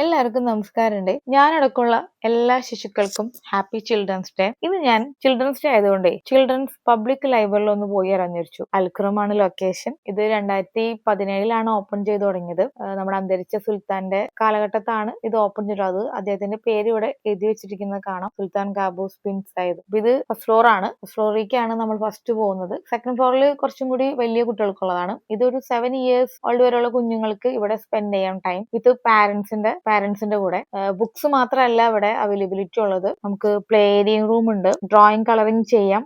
എല്ലാവർക്കും നമസ്കാരമുണ്ട്. ഞാനടക്കമുള്ള എല്ലാ ശിശുക്കൾക്കും ഹാപ്പി ചിൽഡ്രൻസ് ഡേ ഇന്ന് ഞാൻ ചിൽഡ്രൻസ് ഡേ ആയതുകൊണ്ട് ചിൽഡ്രൻസ് പബ്ലിക് ലൈബ്രറിയിൽ ഒന്ന് പോയി അറിഞ്ഞിരിച്ചു. അൽക്രമാണ് ലൊക്കേഷൻ ഇത് രണ്ടായിരത്തി പതിനേഴിലാണ് ഓപ്പൺ ചെയ്തു തുടങ്ങിയത്. നമ്മുടെ അന്തരിച്ച സുൽത്താന്റെ കാലഘട്ടത്താണ് ഇത് ഓപ്പൺ ചെയ്തത് അദ്ദേഹത്തിന്റെ പേര് ഇവിടെ എഴുതി വെച്ചിരിക്കുന്നത് കാണാം. സുൽത്താൻ കാബൂസ് പിൻസ് ആയത്. അപ്പൊ ഇത് ഫസ്റ്റ് ഫ്ലോർ ആണ്. ഫസ്റ്റ് ഫ്ലോറിലേക്കാണ് നമ്മൾ ഫസ്റ്റ് പോകുന്നത്. സെക്കൻഡ് ഫ്ലോറിൽ കുറച്ചും കൂടി വലിയ കുട്ടികൾക്കുള്ളതാണ്. ഇതൊരു സെവൻ ഇയേഴ്സ് ഓൾഡ് വരെയുള്ള കുഞ്ഞുങ്ങൾക്ക് ഇവിടെ സ്പെൻഡ് ചെയ്യാൻ ടൈം വിത്ത് പാരന്റ്സിന്റെ പാരന്റ്സിന്റെ കൂടെ. ബുക്സ് മാത്രമല്ല ഇവിടെ അവൈലബിലിറ്റി ഉള്ളത്. നമുക്ക് പ്ലേ ഏരിയ റൂം ഉണ്ട്. ഡ്രോയിങ് കളറിങ് ചെയ്യാം.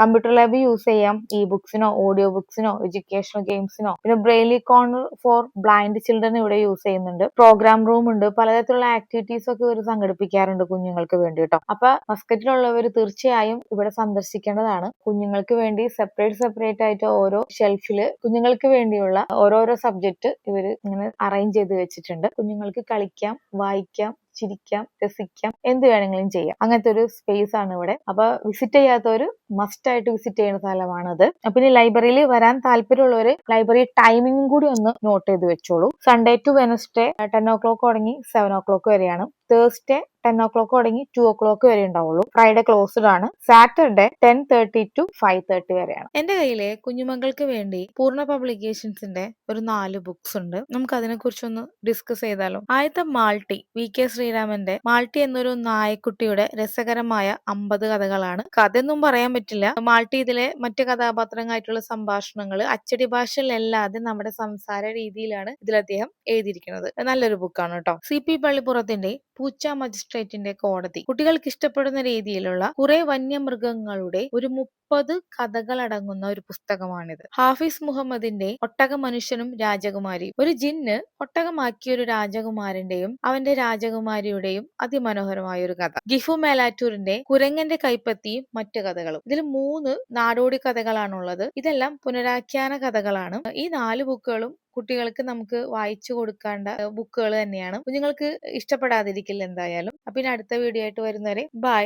കമ്പ്യൂട്ടർ ലാബ് യൂസ് ചെയ്യാം. ഇ ബുക്സിനോ ഓഡിയോ ബുക്സിനോ എഡ്യൂക്കേഷണൽ ഗെയിംസിനോ പിന്നെ Braille corner for blind children ഇവിടെ യൂസ് ചെയ്യുന്നുണ്ട്. പ്രോഗ്രാം റൂം ഉണ്ട്. പലതരത്തിലുള്ള ആക്ടിവിറ്റീസ് ഒക്കെ ഇവർ സംഘടിപ്പിക്കാറുണ്ട് കുഞ്ഞുങ്ങൾക്ക് വേണ്ടി കേട്ടോ അപ്പൊ മസ്കറ്റിലുള്ളവർ തീർച്ചയായും ഇവിടെ സന്ദർശിക്കേണ്ടതാണ്. കുഞ്ഞുങ്ങൾക്ക് വേണ്ടി സെപ്പറേറ്റ് സെപ്പറേറ്റ് ആയിട്ട് ഓരോ ഷെൽഫിൽ കുഞ്ഞുങ്ങൾക്ക് വേണ്ടിയുള്ള ഓരോരോ സബ്ജക്ട് ഇവർ ഇങ്ങനെ അറേഞ്ച് ചെയ്ത് വെച്ചിട്ടുണ്ട്. കുഞ്ഞുങ്ങൾക്ക് കളിക്കാം വായിക്കാം ചിരിക്കാം രസിക്കാം എന്ത് വേണമെങ്കിലും ചെയ്യാം. അങ്ങനത്തെ ഒരു സ്പേസ് ആണ് ഇവിടെ. അപ്പൊ വിസിറ്റ് ചെയ്യാത്തവര് മസ്റ്റ് ആയിട്ട് വിസിറ്റ് ചെയ്യുന്ന സ്ഥലമാണത്. ഇനി ലൈബ്രറിയിൽ വരാൻ താല്പര്യമുള്ളവര് ലൈബ്രറി ടൈമിംഗും കൂടി ഒന്ന് നോട്ട് ചെയ്ത് വെച്ചോളൂ. Sunday to Wednesday ten o'clock തുടങ്ങി സെവൻ ഓ ക്ലോക്ക് വരെയാണ്. തേഴ്സ്ഡേ ടെൻ ഒ ക്ലോക്ക് തുടങ്ങി ടു ഒ ക്ലോക്ക് വരെ ഉണ്ടാവുള്ളൂ. ഫ്രൈഡേ ക്ലോസ്ഡ് ആണ്. Saturday ten thirty to five thirty വരെയാണ്. എന്റെ കയ്യിലെ കുഞ്ഞുമക്കൾക്ക് വേണ്ടി പൂർണ പബ്ലിക്കേഷൻസിന്റെ ഒരു നാല് ബുക്സ് ഉണ്ട്. നമുക്ക് അതിനെ കുറിച്ചൊന്ന് ഡിസ്കസ് ചെയ്താലോ? ആദ്യത്തെ മാൾട്ടി വി കെ ശ്രീരാമന്റെ മാൾട്ടി എന്നൊരു നായക്കുട്ടിയുടെ രസകരമായ അമ്പത് കഥകളാണ്. കഥയൊന്നും പറയാൻ പറ്റില്ല. മാൾട്ടി ഇതിലെ മറ്റു കഥാപാത്രങ്ങളായിട്ടുള്ള സംഭാഷണങ്ങൾ അച്ചടി ഭാഷയിലല്ലാതെ നമ്മുടെ സംസാര രീതിയിലാണ് ഇതിൽ അദ്ദേഹം എഴുതിയിരിക്കുന്നത് നല്ലൊരു ബുക്കാണ് കേട്ടോ. സി പി പള്ളിപ്പുറത്തിന്റെ പൂച്ച മജിസ്ട്രേറ്റിന്റെ കോടതി. കുട്ടികൾക്ക് ഇഷ്ടപ്പെടുന്ന രീതിയിലുള്ള കുറെ വന്യമൃഗങ്ങളുടെ ഒരു മുപ്പത് കഥകൾ അടങ്ങുന്ന ഒരു പുസ്തകമാണിത്. ഹാഫിസ് മുഹമ്മദിന്റെ ഒട്ടക മനുഷ്യനും രാജകുമാരിയും. ഒരു ജിന്ന് ഒട്ടകമാക്കിയ ഒരു രാജകുമാരന്റെയും അവന്റെ രാജകുമാരിയുടെയും അതിമനോഹരമായ ഒരു കഥ. ഗിഫു മേലാറ്റൂരിന്റെ കുരങ്ങന്റെ കൈപ്പത്തിയും മറ്റു കഥകളും. ഇതിൽ മൂന്ന് നാടോടി കഥകളാണുള്ളത്. ഇതെല്ലാം പുനരാഖ്യാന കഥകളാണ്. ഈ നാല് ബുക്കുകളും കുട്ടികൾക്ക് നമുക്ക് വായിച്ചു കൊടുക്കേണ്ട ബുക്കുകൾ തന്നെയാണ്. കുഞ്ഞുങ്ങൾക്ക് ഇഷ്ടപ്പെടാതിരിക്കില്ല എന്തായാലും. അപ്പൊ ഇനി അടുത്ത വീഡിയോ ആയിട്ട് വരുന്നവരെ ബൈ